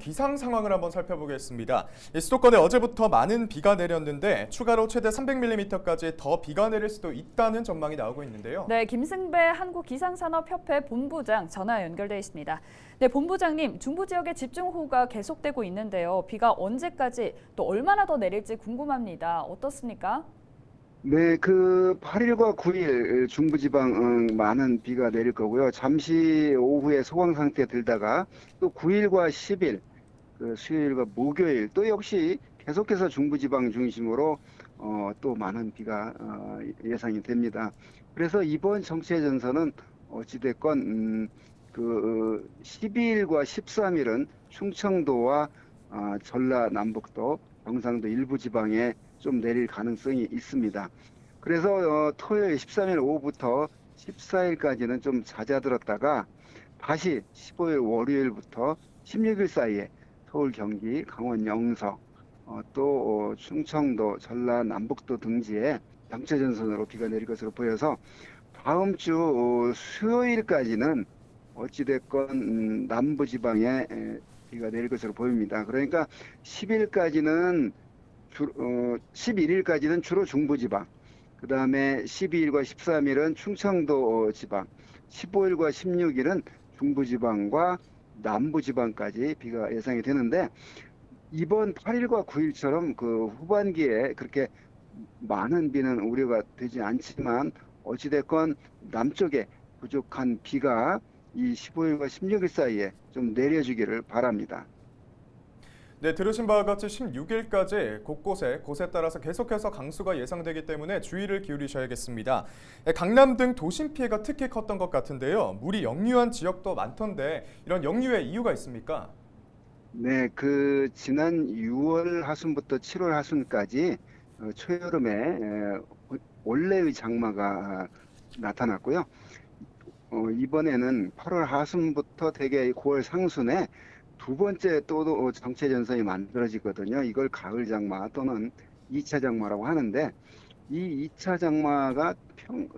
기상 상황을 한번 살펴보겠습니다. 이 수도권에 어제부터 많은 비가 내렸는데 추가로 최대 300mm까지 더 비가 내릴 수도 있다는 전망이 나오고 있는데요. 네, 김승배 한국기상산업협회 본부장 전화 연결돼 있습니다. 네, 본부장님, 중부 지역에 집중호우가 계속되고 있는데요. 비가 언제까지 또 얼마나 더 내릴지 궁금합니다. 어떻습니까? 네, 그 8일과 9일 중부지방 음, 많은 비가 내릴 거고요. 잠시 오후에 소강 상태 들다가 또 9일과 10일, 그 수요일과 목요일 또 역시 계속해서 중부지방 중심으로 어, 또 많은 비가 어, 예상이 됩니다. 그래서 이번 정체 전선은 어찌됐건 음, 그 12일과 13일은 충청도와 아, 전라남북도, 경상도 일부 지방에 좀 내릴 가능성이 있습니다. 그래서 어, 토요일 13일 오후부터 14일까지는 좀 잦아들었다가 다시 15일 월요일부터 16일 사이에 서울, 경기, 강원, 영서, 어, 또 어, 충청도, 전라, 남북도 등지에 양체 전선으로 비가 내릴 것으로 보여서 다음 주 어, 수요일까지는 어찌됐건 음, 남부 지방에 에, 비가 내릴 것으로 보입니다. 그러니까 10일까지는 주, 어, 11일까지는 주로 중부지방, 그 다음에 12일과 13일은 충청도 어, 지방, 15일과 16일은 중부지방과 남부지방까지 비가 예상이 되는데 이번 8일과 9일처럼 그 후반기에 그렇게 많은 비는 우려가 되지 않지만 어찌됐건 남쪽에 부족한 비가 이 15일과 16일 사이에 좀 내려주기를 바랍니다. 네, 들으신 바와 같이 16일까지 곳곳에 곳에 따라서 계속해서 강수가 예상되기 때문에 주의를 기울이셔야겠습니다. 네, 강남 등 도심 피해가 특히 컸던 것 같은데요. 물이 역류한 지역도 많던데 이런 역류의 이유가 있습니까? 네, 그 지난 6월 하순부터 7월 하순까지 어, 초여름에 에, 원래의 장마가 나타났고요. 어, 이번에는 8월 하순부터 대개 9월 상순에 두 번째 또 정체 전선이 만들어지거든요. 이걸 가을 장마 또는 2차 장마라고 하는데 이 2차 장마가 평,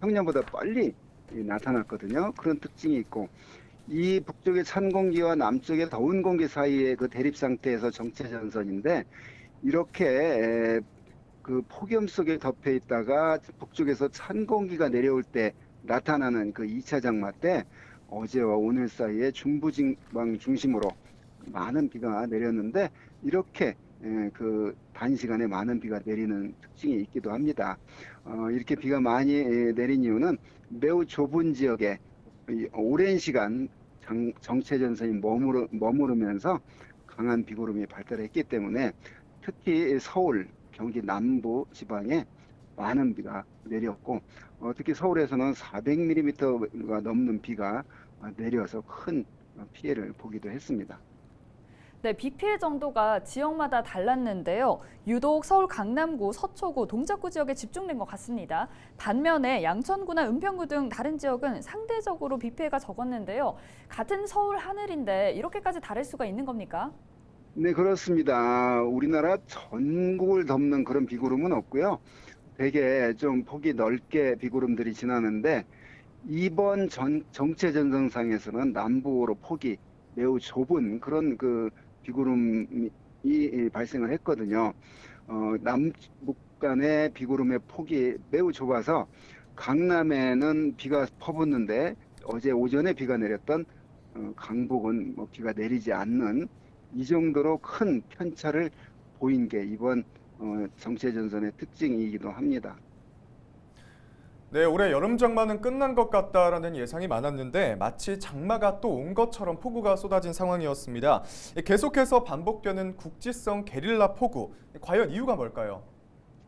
평년보다 빨리 나타났거든요. 그런 특징이 있고 이 북쪽의 찬 공기와 남쪽의 더운 공기 사이의 그 대립 상태에서 정체 전선인데 이렇게 에, 그 폭염 속에 덮여 있다가 북쪽에서 찬 공기가 내려올 때 나타나는 그 2차 장마 때 어제와 오늘 사이에 중부지방 중심으로 많은 비가 내렸는데 이렇게 에, 그 단시간에 많은 비가 내리는 특징이 있기도 합니다. 어, 이렇게 비가 많이 에, 내린 이유는 매우 좁은 지역에 이 오랜 시간 장, 정체 전선이 머무르, 머무르면서 강한 비구름이 발달했기 때문에 특히 서울, 경기 남부 지방에 많은 비가 내렸고 어, 특히 서울에서는 400mm가 넘는 비가 어, 내려서 큰 피해를 보기도 했습니다. 네, 비 피해 정도가 지역마다 달랐는데요. 유독 서울 강남구, 서초구, 동작구 지역에 집중된 것 같습니다. 반면에 양천구나 은평구 등 다른 지역은 상대적으로 비 피해가 적었는데요. 같은 서울 하늘인데 이렇게까지 다를 수가 있는 겁니까? 네, 그렇습니다. 우리나라 전국을 덮는 그런 비구름은 없고요. 되게 좀 폭이 넓게 비구름들이 지나는데 이번 전, 정체 전선상에서는 남부로 폭이 매우 좁은 그런 그 비구름이 발생을 했거든요. 어, 남북 간의 비구름의 폭이 매우 좁아서 강남에는 비가 퍼붓는데 어제 오전에 비가 내렸던 어, 강북은 뭐 비가 내리지 않는 이 정도로 큰 편차를 보인 게 이번 어, 정체 전선의 특징이기도 합니다. 네, 올해 여름 장마는 끝난 것 같다라는 예상이 많았는데 마치 장마가 또 온 것처럼 폭우가 쏟아진 상황이었습니다. 계속해서 반복되는 국지성 게릴라 폭우, 과연 이유가 뭘까요?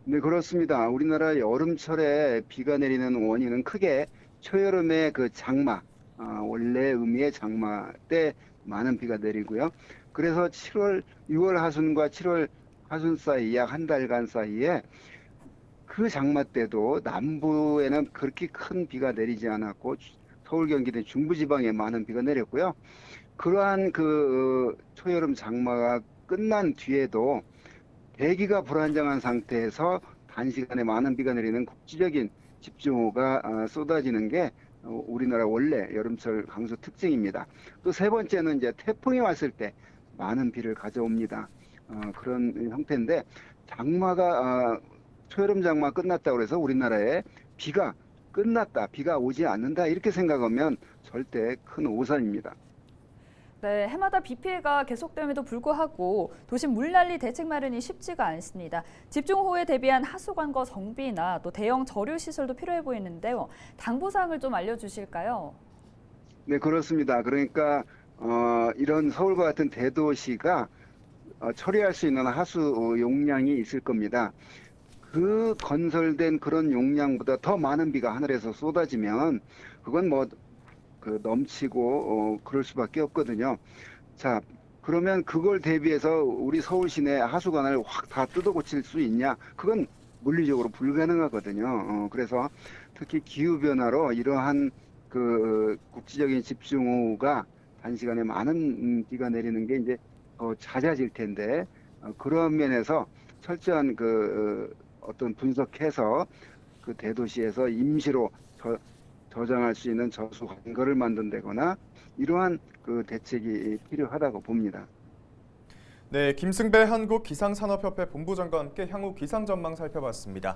네, 그렇습니다. 우리나라 여름철에 비가 내리는 원인은 크게 초여름의 그 장마, 아, 원래 의미의 장마 때 많은 비가 내리고요. 그래서 7월, 6월 하순과 7월 하순 사이 약 한 달간 사이에 그 장마 때도 남부에는 그렇게 큰 비가 내리지 않았고 서울 경기 등 중부 지방에 많은 비가 내렸고요. 그러한 그 초여름 장마가 끝난 뒤에도 대기가 불안정한 상태에서 단시간에 많은 비가 내리는 국지적인 집중호우가 아, 쏟아지는 게 어, 우리나라 원래 여름철 강수 특징입니다. 또 세 번째는 이제 태풍이 왔을 때 많은 비를 가져옵니다. 어, 그런 형태인데 장마가 어, 초여름 장마 끝났다고 해서 우리나라에 비가 끝났다, 비가 오지 않는다 이렇게 생각하면 절대 큰 오산입니다. 네, 해마다 비 피해가 계속됨에도 불구하고 도심 물난리 대책 마련이 쉽지가 않습니다. 집중호우에 대비한 하수관과 정비나 또 대형 저류 시설도 필요해 보이는데요. 당부 사항을 좀 알려주실까요? 네, 그렇습니다. 그러니까 어, 이런 서울과 같은 대도시가 어, 처리할 수 있는 하수 어, 용량이 있을 겁니다. 그 건설된 그런 용량보다 더 많은 비가 하늘에서 쏟아지면 그건 뭐 그 넘치고 어, 그럴 수밖에 없거든요. 자, 그러면 그걸 대비해서 우리 서울 시내 하수관을 확 다 뜯어 고칠 수 있냐? 그건 물리적으로 불가능하거든요. 어, 그래서 특히 기후 변화로 이러한 그 국지적인 집중호우가 단시간에 많은 음, 비가 내리는 게 이제 더 잦아질 텐데 어, 그런 면에서 철저한 그 어, 어떤 분석해서 그 대도시에서 임시로 저, 저장할 수 있는 저수 관거를 만든다거나 이러한 그 대책이 필요하다고 봅니다. 네, 김승배 한국 기상산업협회 본부장과 함께 향후 기상 전망 살펴봤습니다.